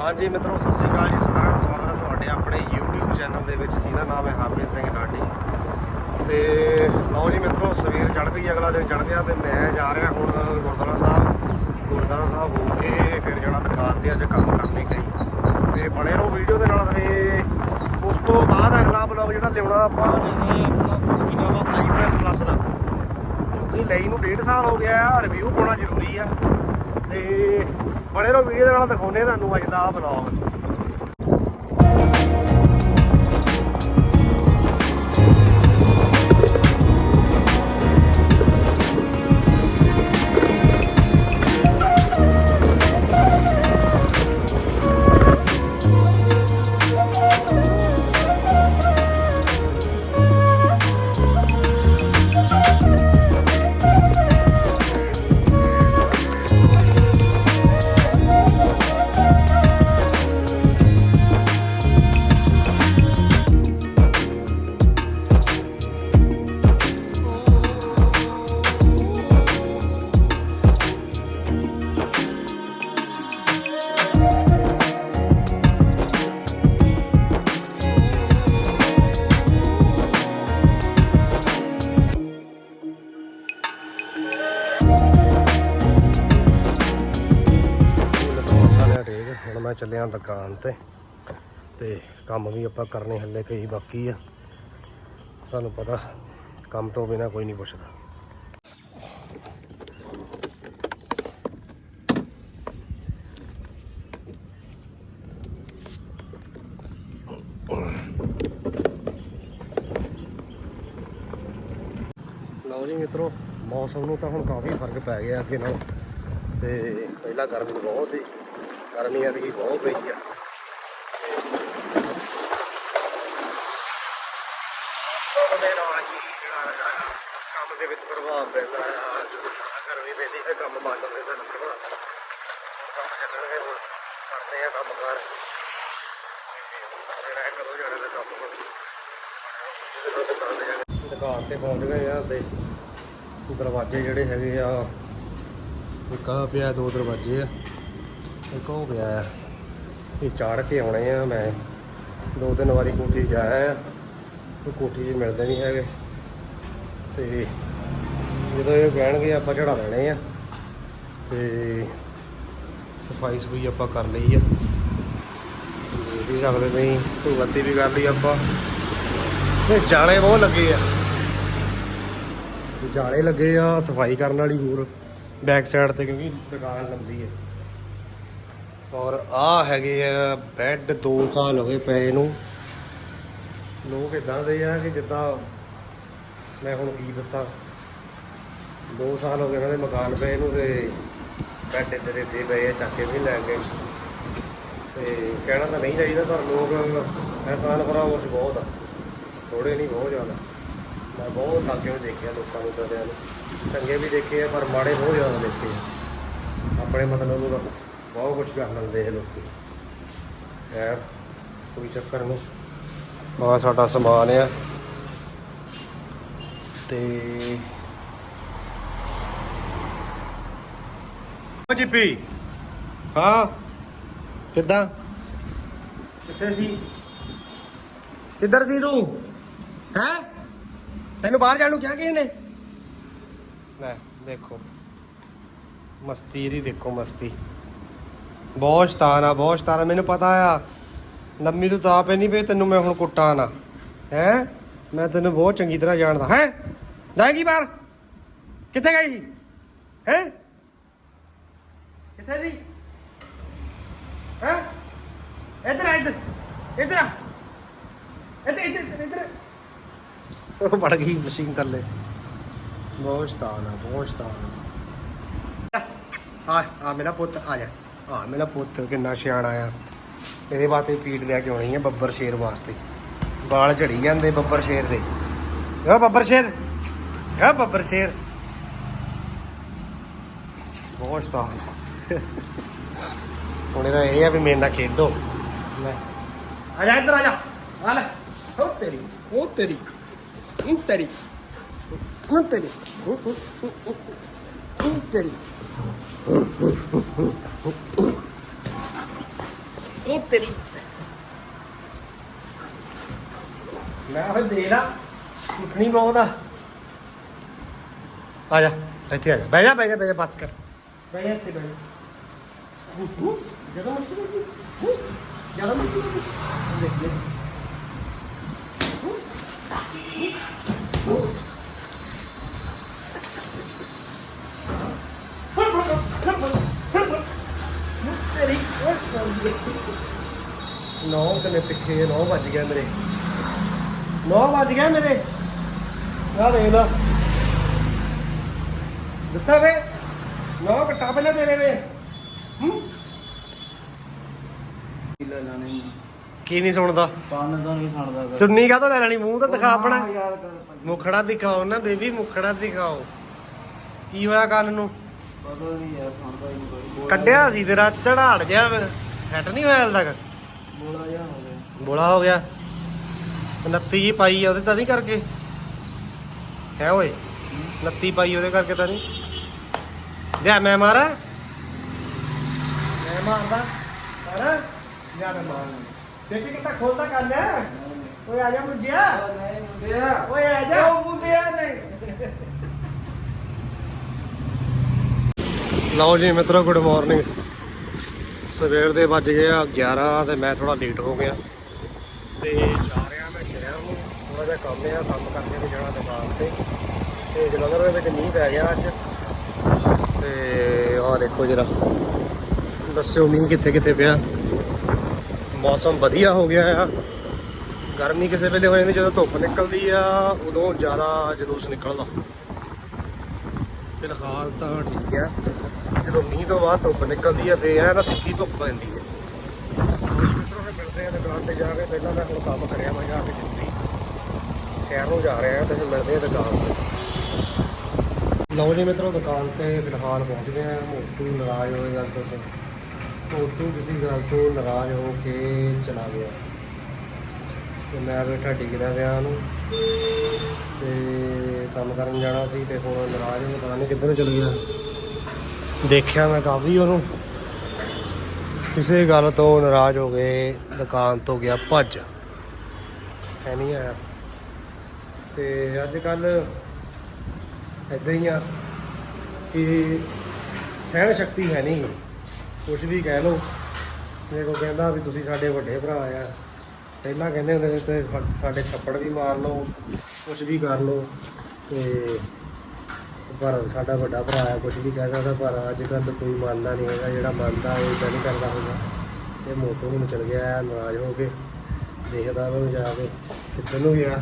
ਹਾਂਜੀ ਮਿੱਤਰੋ, ਸਤਿ ਸ਼੍ਰੀ ਅਕਾਲ ਜੀ। ਸਾਰਿਆਂ ਦਾ ਸਵਾਗਤ ਹੈ ਤੁਹਾਡੇ ਆਪਣੇ YouTube ਚੈਨਲ ਦੇ ਵਿੱਚ, ਜਿਹਦਾ ਨਾਮ ਹੈ ਹਰਪ੍ਰੀਤ ਸਿੰਘ ਲਾਡੀ ਤੇ ਲਓ ਜੀ ਮਿੱਤਰੋ, ਸਵੇਰ ਚੜ੍ਹ ਗਈ, ਅਗਲਾ ਦਿਨ ਚੜ੍ਹ ਗਿਆ ਤੇ ਮੈਂ ਜਾ ਰਿਹਾ ਹੁਣ ਗੁਰਦੁਆਰਾ ਸਾਹਿਬ। ਗੁਰਦੁਆਰਾ ਸਾਹਿਬ ਹੋ ਕੇ ਫਿਰ ਜਾਣਾ ਦੁਕਾਨ ਤੇ, ਅੱਜ ਕੰਮ ਕਰਨੇ ਗਈ ਤੇ ਬਣੇ ਰਹੋ ਵੀਡੀਓ ਦੇ ਨਾਲ ਤੇ ਉਸ ਤੋਂ ਬਾਅਦ ਅਗਲਾ ਬਲੌਗ ਜਿਹੜਾ ਲਿਆਉਣਾ ਆਪਾਂ ਇਹ ਆਪਣਾ ਕੀ ਆਈਪ੍ਰੈਸ ਪਲੱਸ ਦਾ। ਕਿਉਂਕਿ ਲਈ ਨੂੰ ਡੇਢ ਸਾਲ ਹੋ ਗਿਆ ਰਿਵਿਊ ਪਾਉਣਾ ਜ਼ਰੂਰੀ ਆ। ਤੇ ਬੜੇ ਰਹੋ ਵੀਡੀਓ ਦੇ ਨਾਲ ਦਿਖਾਉਨੇ ਤੁਹਾਨੂੰ ਅੱਜ ਦਾ ਬਲੌਗ ਮੈਂ ਚੱਲਿਆ ਦੁਕਾਨ ਤੇ ਤੇ ਕੰਮ ਵੀ ਆਪਾਂ ਕਰਨੇ ਹੱਲੇ ਕਈ ਬਾਕੀ ਆ। ਤੁਹਾਨੂੰ ਪਤਾ, ਕੰਮ ਤੋਂ ਬਿਨਾ ਕੋਈ ਨਹੀਂ ਪੁੱਛਦਾ। ਲਓ ਜੀ ਮਿੱਤਰੋ, ਮੌਸਮ ਨੂੰ ਤਾਂ ਹੁਣ ਕਾਫੀ ਫ਼ਰਕ ਪੈ ਗਿਆ ਅੱਗੇ ਨਾਲੋਂ, ਤੇ ਪਹਿਲਾਂ ਗਰਮੀ ਬਹੁਤ ਸੀ। ਗਰਮੀ ਐਤਕੀ ਬਹੁਤ ਪਈ ਆ। ਮੌਸਮ ਦੇ ਨਾਲ ਹੀ ਜਿਹੜਾ ਕੰਮ ਦੇ ਵਿੱਚ ਪ੍ਰਭਾਵ ਪੈਂਦਾ ਆ। ਜਦੋਂ ਗਰਮੀ ਪੈਂਦੀ ਫਿਰ ਕੰਮ ਬੰਦ ਹੋ ਜਾਂਦਾ ਲੱਗਦਾ ਕੰਮ ਚੱਲਣਗੇ, ਹੁਣ ਕਰਦੇ ਆ ਕੰਮ ਕਾਰ ਜਿਹੜਾ ਕਰੋ ਜਾਣਾ ਦਾ ਕੰਮ ਦੁਕਾਨ ਤੇ ਪਹੁੰਚ ਗਏ ਆ ਤੇ ਦਰਵਾਜ਼ੇ ਜਿਹੜੇ ਹੈਗੇ ਆ, ਇੱਕ ਆ ਪਿਆ, ਦੋ ਦਰਵਾਜ਼ੇ ਆ। ਇੱਕ ਹੋ ਗਿਆ ਆ ਇਹ ਚਾੜ ਕੇ ਆਉਣੇ ਆ ਮੈਂ। ਦੋ ਤਿੰਨ ਵਾਰੀ ਕੋਠੀ ਜਾਇਆ ਆ ਉਹ ਕੋਠੀ 'ਚ ਮਿਲਦੇ ਨਹੀਂ ਹੈਗੇ। ਤੇ ਜਦੋਂ ਇਹ ਕਹਿਣਗੇ ਆਪਾਂ ਚੜਾ ਲੈਣੇ ਆ। ਤੇ ਸਫ਼ਾਈ ਸਫੂਈ ਆਪਾਂ ਕਰ ਲਈ ਆ। ਦੇਖ ਵੀ ਸਕਦੇ ਨਹੀਂ ਧੂਵੱਤੀ ਵੀ ਕਰ ਲਈ ਆਪਾਂ। ਤੇ ਜਾਲੇ ਬਹੁਤ ਲੱਗੇ ਆ। ਜਾਲੇ ਲੱਗੇ ਆ ਸਫ਼ਾਈ ਕਰਨ ਵਾਲੀ ਹੋਰ। ਬੈਕ ਸਾਈਡ ਤੇ ਕਿਉਂਕਿ ਦੁਕਾਨ ਲੰਬੀ ਹੈ ਔਰ ਆ ਹੈਗੇ ਆ ਬੈੱਡ 2 ਸਾਲ ਹੋ ਗਏ ਪਏ ਨੂੰ। ਲੋਕ ਇਦਾਂ ਦੇ ਆ ਕਿ ਜਿੱਦਾਂ ਮੈਂ ਹੁਣ ਕੀ ਦੱਸਾਂ 2 ਸਾਲ ਹੋ ਗਏ ਇਹਨਾਂ ਦੇ ਮਕਾਨ ਪਏ ਨੂੰ ਤੇ ਬੈੱਡ ਇੱਧਰ ਦੇ ਪਏ ਆ, ਚੱਕੇ ਕੇ ਵੀ ਲੈ ਗਏ। ਤੇ ਕਹਿਣਾ ਤਾਂ ਨਹੀਂ ਚਾਹੀਦਾ, ਪਰ ਲੋਕ ਅਹਿਸਾਨ ਫਰਾਮੋਸ਼ ਬਹੁਤ ਆ। ਥੋੜੇ ਨਹੀਂ, ਬਹੁਤ ਜ਼ਿਆਦਾ। ਮੈਂ ਬਹੁਤ ਲਾਗੇ ਵਿੱਚ ਦੇਖਿਆ ਲੋਕਾਂ ਨੂੰ ਦਰਿਆਂ ਨੂੰ। ਚੰਗੇ ਵੀ ਦੇਖੇ ਆ, ਪਰ ਮਾੜੇ ਬਹੁਤ ਜ਼ਿਆਦਾ ਦੇਖੇ ਆ। ਆਪਣੇ ਮਤਲਬ ਨੂੰ ਬਹੁਤ ਕੁਝ ਕਰ ਲੈਂਦੇ ਆ ਲੋਕੀ। ਯਾਰ ਕੋਈ ਚੱਕਰ ਨਹੀਂ। ਆ ਸਾਡਾ ਸਮਾਨ ਆ। ਤੇ ਓ ਜੀਪੀ। ਹਾਂ। ਕਿੱਦਾਂ? ਕਿੱਥੇ ਸੀ? ਕਿੱਧਰ ਸੀ ਤੂੰ? ਹੈ? ਤੈਨੂੰ ਬਾਹਰ ਜਾਣ ਨੂੰ ਕਿਹਾ ਕਿਸੇ ਨੇ? ਲੈ ਦੇਖੋ। ਮਸਤੀ ਇਹਦੀ ਦੇਖੋ ਮਸਤੀ। ਬਹੁਤ ਸ਼ਤਾਨ ਆ, ਬਹੁਤ ਸ਼ਤਾਨ ਆ। ਮੈਨੂੰ ਪਤਾ ਆ, ਲੰਮੀ ਤੂੰ ਤਾਂ ਪੈਣੀ ਪਈ ਤੈਨੂੰ ਮੈਂ ਹੁਣ ਕੁੱਟਾਂ ਨਾ। ਹੈ? ਮੈਂ ਤੈਨੂੰ ਬਹੁਤ ਚੰਗੀ ਤਰ੍ਹਾਂ ਜਾਣਦਾ, ਹੈ? ਜਾਏਗੀ ਬਾਹਰ? ਕਿੱਥੇ ਗਈ ਸੀ? ਹੈ? ਕਿੱਥੇ ਸੀ? ਹੈ? ਇੱਧਰ ਆ, ਇੱਧਰ। ਇੱਧਰ ਆ। ਇੱਧਰ ਇੱਧਰ ਇੱਧਰ ਉਹ ਵੜ ਗਈ ਮਸ਼ੀਨ ਥੱਲੇ। ਬਹੁਤ ਸ਼ਤਾਨ ਆ, ਬਹੁਤ ਸ਼ਤਾਨ ਆ ਆ ਮੇਰਾ ਪੁੱਤ ਆ ਜਾ। ਆ ਮੇਰਾ ਪੁੱਤ ਕਿੰਨਾ ਸਿਆਣਾ ਆ। ਇਹਦੇ ਵਾਸਤੇ ਪੀੜ ਲਿਆ ਕੇ ਆਉਣੀ ਹੈ ਬੱਬਰ ਸ਼ੇਰ ਵਾਸਤੇ। ਵਾਲ ਝੜੀ ਜਾਂਦੇ ਬੱਬਰ ਸ਼ੇਰ ਦੇ। ਓ ਬੱਬਰ ਸ਼ੇਰ, ਓ ਬੱਬਰ ਸ਼ੇਰ। ਬਹੁਤ ਸ਼ਤਾਨ ਹੁਣ ਇਹਦਾ ਇਹ ਆ ਵੀ ਮੇਰੇ ਨਾਲ ਖੇਡੋ। ਲੈ। ਆ ਜਾ ਇੱਧਰ ਆ ਜਾ। ਆ ਲੈ। ਉਹ ਤੇਰੀ ਉਹ ਤੇਰੀ। ਉਹ ਤੇਰੀ। ਉਹ ਉਹ ਤੇਰੀ ਮੈਂ ਉਹ ਦੇ ਲਾ। ਉੱਠਣੀ ਬਹੁਤ ਆ। ਆ ਜਾ, ਇੱਥੇ ਆ ਜਾ। ਬਹਿ ਜਾ ਬਹਿ ਜਾ ਬਹਿ ਜਾ, ਬਸ ਕਰ। ਬਹਿ ਜਾ ਇੱਥੇ, ਬਹਿ ਜਾ। ਜਦੋਂ ਮਸਤੀ ਕਰਦੀ ਜਦੋਂ ਮਸਤੀ ਕਰਦੀ ਦੇਖ ਲੈ। ਤੇਰੀ ਨੌ ਕਨੇ ਤਿੱਖੇ ਨੌ ਵੱਜ ਗਿਆ ਮੇਰੇ। ਨੌ ਵੱਜ ਗਿਆ ਮੇਰੇ। ਆ ਵੇਖ ਲਾ। ਦੱਸਾਂ ਵੇ ਨੌ ਘਟਾ ਪਹਿਲਾਂ ਹੂੰ? ਲੈ ਲੈਣੇ ਕੀ ਨਹੀਂ ਸੁਣਦਾ? ਕੰਨ ਤਾਂ ਨਹੀਂ ਸੁਣਦਾ ਚੁੰਨੀ ਕਾ ਲੈ ਲੈਣੀ? ਮੂੰਹ ਤਾਂ ਦਿਖਾ ਆਪਣਾ। ਯਾਰ ਮੁਖੜਾ ਦਿਖਾਓ ਨਾ ਬੇਬੀ ਮੁਖੜਾ ਦਿਖਾਓ। ਕੀ ਹੋਇਆ ਕੰਨ ਨੂੰ? ਪਤਾ ਨਹੀਂ ਯਾਰ ਸੁਣਦਾ ਹੀ ਕੋਈ ਕੱਢਿਆ ਸੀ ਤੇਰਾ ਝੜਾੜ ਗਿਆ ਸੈੱਟ ਨਹੀਂ ਹੋਇਆ ਹਾਲੇ ਤੱਕ? ਬੋਲਾ ਜਾ ਹੋ ਗਿਆ। ਬੋਲਾ ਹੋ ਗਿਆ। 29 ਜੀ ਪਾਈ ਆ ਉਹਦੇ ਤਾਂ ਨਹੀਂ ਕਰਕੇ? ਹੈ ਓਏ 29 ਪਾਈ ਉਹਦੇ ਕਰਕੇ ਤਾਂ ਨਹੀਂ? ਲਿਆ ਮੈਂ ਮਾਰਾਂ। ਮੈਂ ਮਾਰਦਾ। ਮਾਰਾਂ। ਲਿਆ ਮੈਂ ਮਾਰਾਂ। ਦੇਖੀ ਕਿੱਦਾਂ ਖੋਲਦਾ ਕੰਨ। ਓਏ ਆ ਜਾ ਮੁੰਡਿਆ। ਨਹੀਂ ਮੁੰਡਿਆ। ਓਏ ਆ ਜਾ। ਉਹ ਮੁੰਡਿਆ ਨਹੀਂ। ਲਓ ਜੀ ਮਿੱਤਰੋ ਗੁੱਡ ਮਾਰਨਿੰਗ ਸਵੇਰ ਦੇ ਵੱਜ ਗਏ ਆ 11 ਤੇ ਮੈਂ ਥੋੜਾ ਲੇਟ ਹੋ ਗਿਆ। ਤੇ ਜਾ ਰਿਹਾ ਮੈਂ ਸ਼ਹਿਰ ਨੂੰ ਥੋੜਾ ਜਿਹਾ ਕੰਮ ਆ, ਕੰਮ ਕਰਕੇ ਤੇ ਜਾਣਾ ਦੁਕਾਨ ਤੇ। ਤੇ ਜਲੰਧਰ ਦੇ ਵਿੱਚ ਮੀਂਹ ਪੈ ਗਿਆ ਅੱਜ। ਤੇ ਆਹ ਦੇਖੋ ਜਰਾ, ਦੱਸਿਓ ਮੀਂਹ ਕਿੱਥੇ ਕਿੱਥੇ ਪਿਆ। ਮੌਸਮ ਵਧੀਆ ਹੋ ਗਿਆ ਆ। ਗਰਮੀ ਕਿਸੇ ਵੇਲੇ ਹੋ ਜਾਂਦੀ, ਜਦੋਂ ਧੁੱਪ ਨਿਕਲਦੀ ਆ, ਉਦੋਂ ਜ਼ਿਆਦਾ ਜਲੂਸ ਨਿਕਲਦਾ। ਫਿਲਹਾਲ ਤਾਂ ਠੀਕ ਆ। ਜਦੋਂ ਮੀਂਹ ਤੋਂ ਬਾਅਦ ਧੁੱਪ ਨਿਕਲਦੀ ਹੈ ਫੇਰ ਐ ਨਾ ਤਿੱਖੀ ਧੁੱਪ ਪੈਂਦੀ ਹੈ ਮਿੱਤਰੋ ਫਿਰ ਮਿਲਦੇ ਆ, ਦੁਕਾਨ ਤੇ ਜਾ ਕੇ ਪਹਿਲਾਂ ਮੈਂ ਹੁਣ ਕੰਮ ਕਰਿਆ ਮੈਂ, ਜਾ ਕੇ ਜਲਦੀ ਸ਼ਹਿਰ ਨੂੰ ਜਾ ਰਿਹਾ ਤੇ ਫਿਰ ਮਿਲਦੇ ਆ ਦੁਕਾਨ ਤੇ। ਲਓ ਜੀ ਮਿੱਤਰੋ, ਦੁਕਾਨ ਤੇ ਫਿਲਹਾਲ ਪਹੁੰਚ ਗਏ ਆ। ਮੋਟੂ ਨਾਰਾਜ਼ ਹੋਏ ਗੱਲ ਤੋਂ। ਤੇ ਮੋਟੂ ਕਿਸੇ ਗੱਲ ਤੋਂ ਨਾਰਾਜ਼ ਹੋ ਕੇ ਚਲਾ ਗਿਆ। ਤੇ ਮੈਂ ਬੈਠਾ ਡਿੱਗਦਾ ਪਿਆ ਉਹਨੂੰ। ਤੇ ਕੰਮ ਕਰਨ ਜਾਣਾ ਸੀ ਤੇ ਹੁਣ ਨਾਰਾਜ਼ ਹੋ ਕੇ ਪਤਾ ਨਹੀਂ ਕਿੱਧਰ ਨੂੰ ਚਲ ਗਿਆ। ਦੇਖਿਆ ਮੈਂ ਕਾਫੀ ਉਹਨੂੰ। ਕਿਸੇ ਗੱਲ ਤੋਂ ਨਾਰਾਜ਼ ਹੋ ਗਏ ਦੁਕਾਨ ਤੋਂ ਗਿਆ ਭੱਜ। ਹੈ ਨਹੀਂ ਆਇਆ। ਤੇ ਅੱਜ ਕੱਲ ਇਦਾਂ ਹੀ ਆ ਕਿ ਸਹਿਣ ਸ਼ਕਤੀ ਹੈ ਨਹੀਂ। ਕੁਝ ਵੀ ਕਹਿ ਲਓ। ਮੇਰੇ ਕੋ ਕਹਿੰਦਾ ਵੀ ਤੁਸੀਂ ਸਾਡੇ ਵੱਡੇ ਭਰਾ ਆ। ਪਹਿਲਾਂ ਕਹਿੰਦੇ ਹੁੰਦੇ ਸੀ ਤੇ ਸਾਡੇ ਥੱਪੜ ਵੀ ਮਾਰ ਲਓ। ਕੁਝ ਵੀ ਕਰ ਲਓ। ਤੇ ਪਰ ਸਾਡਾ ਵੱਡਾ ਭਰਾ ਹੈ ਕੁਝ ਵੀ ਕਹਿ ਸਕਦਾ, ਪਰ ਅੱਜ ਕੱਲ੍ਹ ਕੋਈ ਮੰਨਦਾ ਨਹੀਂ ਹੈਗਾ, ਜਿਹੜਾ ਮੰਨਦਾ ਉਹ ਇਦਾਂ ਨਹੀਂ ਕਰਦਾ ਹੁੰਦਾ ਤੇ ਮੋਟੋ ਹੁਣ ਚਲ ਗਿਆ ਹੈ ਨਾਰਾਜ਼ ਹੋ ਕੇ ਦੇਖਦਾ ਉਹਨੂੰ ਜਾ ਕੇ, ਕਿੱਧਰ ਨੂੰ ਗਿਆ।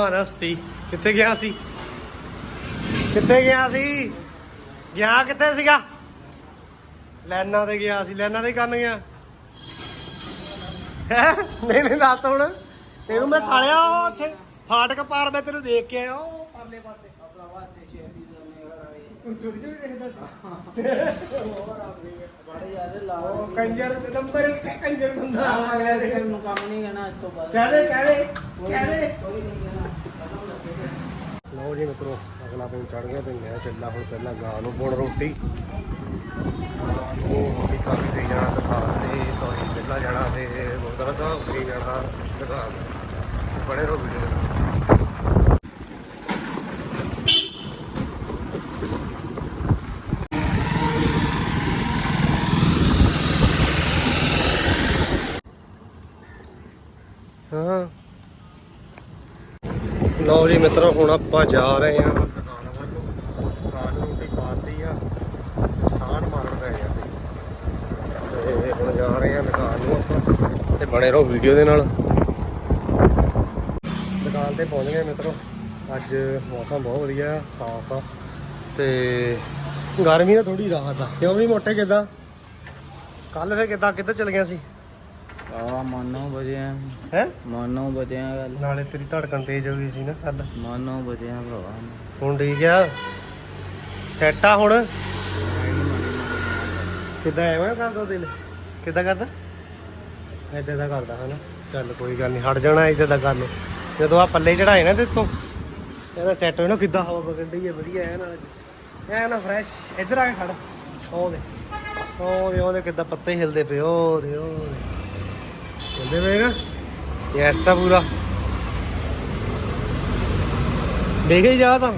ਮਹਾਨਸਤੀ ਕਿੱਥੇ ਗਿਆ ਸੀ? ਕਿੱਥੇ ਗਿਆ ਸੀ? ਗਿਆ ਕਿੱਥੇ ਸੀਗਾ? ਲੈਣਾ ਤੇ ਗਿਆ ਸੀ ਲੈਣਾ ਤੇ ਕਰਨ ਗਿਆ? ਨਹੀਂ ਨਹੀਂ ਦੱਸ ਹੁਣ। ਤੈਨੂੰ ਮੈਂ ਸਾਲਿਆ ਉਹ ਉੱਥੇ। ਫਾਟਕ ਪਾਰ ਮੈਂ ਤੈਨੂੰ ਦੇਖ ਕੇ ਆਇਆ ਉਹ ਪਰਲੇ ਪਾਸੇ। ਭਰਾਵਾ ਤੇ ਸ਼ੇਰੀ ਦਾ ਤੂੰ ਚੋਰੀ ਚੋਰੀ ਦੇਖਦਾ ਸੀ ਬੜੇ ਜ਼ਿਆਦਾ ਲਾਓ ਕੰਜਰ ਨੰਬਰ ਇੱਕ ਕੰਜਰ ਬੰਦਾ। ਆ ਗਿਆ ਤੇ ਕੰਮ ਨਹੀਂ ਕਹਿਣਾ ਇਸ ਤੋਂ ਬਾਅਦ। ਕਹਦੇ ਕਹਦੇ ਕਹਦੇ ਕੋਈ ਨਹੀਂ ਕਹਿਣਾ ਲਓ ਜੀ ਮਿੱਤਰੋ, ਅਗਲਾ ਦਿਨ ਚੜ ਗਿਆ ਤੇ ਮੈਂ ਚੱਲਾ ਹੁਣ ਪਹਿਲਾਂ ਗਾਂ ਨੂੰ ਪਾਉਣ ਰੋਟੀ। ਉਹ ਰੋਟੀ ਪਾ ਕੇ ਜਾਣਾ ਦੁਕਾਨ ਤੇ ਸੌਰੀ ਪਹਿਲਾਂ ਜਾਣਾ ਤੇ ਗੁਰਦੁਆਰਾ ਸਾਹਿਬ ਤੇ ਜਾਣਾ ਦੁਕਾਨ ਬੜੇ ਰੋ ਵੀਡੀਓ ਦੇ ਨਾਲ। ਹਾਂ ਲਓ ਜੀ ਮਿੱਤਰੋ ਹੁਣ ਆਪਾਂ ਜਾ ਰਹੇ ਹਾਂ। ਦੁਕਾਨ ਵੱਲ ਨੂੰ ਰਾਤ ਨੂੰ ਰੋਟੀ ਪਾਤੀ ਆ ਸਾਨ ਮਾਰਨ ਪੈ ਗਿਆ ਸੀ ਤੇ ਹੁਣ ਦੁਕਾਨ ਨੂੰ ਆਪਾਂ ਤੇ ਬਣੇ ਰਹੋ ਵੀਡੀਓ ਦੇ ਨਾਲ। ਦੁਕਾਨ ਤੇ ਪਹੁੰਚ ਗਏ ਮਿੱਤਰੋ। ਅੱਜ ਮੌਸਮ ਬਹੁਤ ਵਧੀਆ ਆ, ਸਾਫ਼ ਆ। ਤੇ ਗਰਮੀ ਨਾਲ ਥੋੜੀ ਰਾਹਤ ਆ। ਕਿਉਂ ਵੀ ਮੋਟੇ ਕਿਦਾਂ? ਕੱਲ ਫੇ ਕਿਦਾਂ? ਕਿੱਧਰ ਚਲ ਗਿਆ ਸੀ ਆ ਮਨ 9 ਵਜੇ ਆ ਹੈ? ਮਨ 9 ਵਜੇ ਆ ਗੱਲ। ਨਾਲੇ ਤੇਰੀ ਧੜਕਣ ਤੇਜ਼ ਹੋ ਗਈ ਸੀ ਨਾ ਕੱਲ ਮਨ 9 ਵਜੇ ਆ ਭਰਾ ਹੁਣ ਠੀਕ ਆ? ਸੈੱਟ ਆ ਹੁਣ? ਕਿੱਦਾਂ ਐਵੇਂ ਕਰਦਾ ਦਿਲ? ਕਿੱਦਾਂ ਕਰਦਾ? ਏਦਾਂ ਦਾ ਕਰਦਾ ਹਨਾ। ਚੱਲ ਕੋਈ ਗੱਲ ਨਹੀਂ ਹਟ ਜਾਣਾ ਦਾ ਜਦੋਂ ਆ ਪੱਲੇ ਚੜਾਏ ਨਾ ਤੇ ਤੋਂ ਇਹਦਾ ਸੈੱਟ ਹੋਇਆ ਨਾ ਕਿੱਦਾਂ ਹਵਾ ਡਈ ਹੈ ਵਧੀਆ ਐ ਨਾਲ। ਐ ਨਾ ਫਰੈਸ਼ ਇੱਧਰ ਆ ਕੇ ਖੜ। ਉਹ ਦੇ ਉਹ ਦੇ ਉਹਦੇ ਕਿੱਦਾਂ ਪੱਤੇ ਹਿਲਦੇ ਪਏ ਉਹ ਦੇ ਉਹ ਪਏ ਨਾ? ਯੈਸ ਆ ਪੂਰਾ। ਦੇਖ ਜਾ ਤਾਂ।